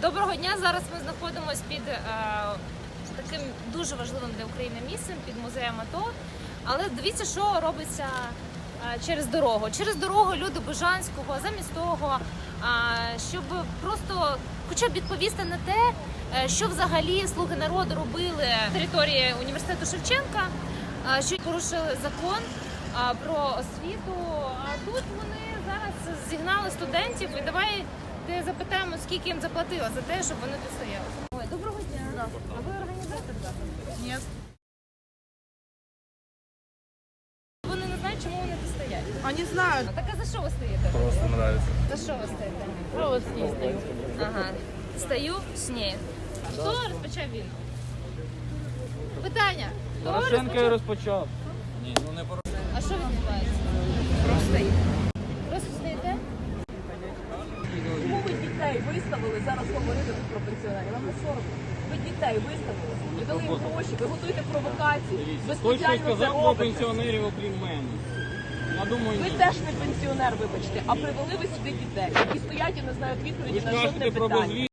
Доброго дня. Зараз ми знаходимося під е, таким дуже важливим для України місцем, під музеєм АТО. Але дивіться, що робиться е, через дорогу. Через дорогу люди Бежанського, замість того, е, щоб просто хоча б відповісти на те, е, що взагалі слуги народу робили на території університету Шевченка, е, що порушили закон е, про освіту. А тут вони зараз зігнали студентів і давай ти скільки їм заплатила за те, щоб вони тут стояли. Ой, доброго дня. А ви організатор заходу? Нет. Вони не знають, чому вони тут стоять. Они знают. А так а за що ви стоїте? Просто нравится. За що ви стоїте? Просто не стою. Ага. Стою з нею. Хто розпочав війну? Питання. Хто Порошенко і розпочав? розпочав. Ні, ну не А що відбувається? Просто стоїте. Просто стоїте? Чому ви дітей виставили зараз говорити тут про пенсіонерів? Вам не соромно. Ви дітей виставили, ви дали їм гроші, ви готуєте провокації, ви Хто що спеціально це сказав про робите. пенсіонерів, окрім мене? Я думаю, Ви ні. теж не пенсіонер, вибачте, а привели ви сюди дітей, які стоять і не знають відповіді Ви на жодне кажете про питання.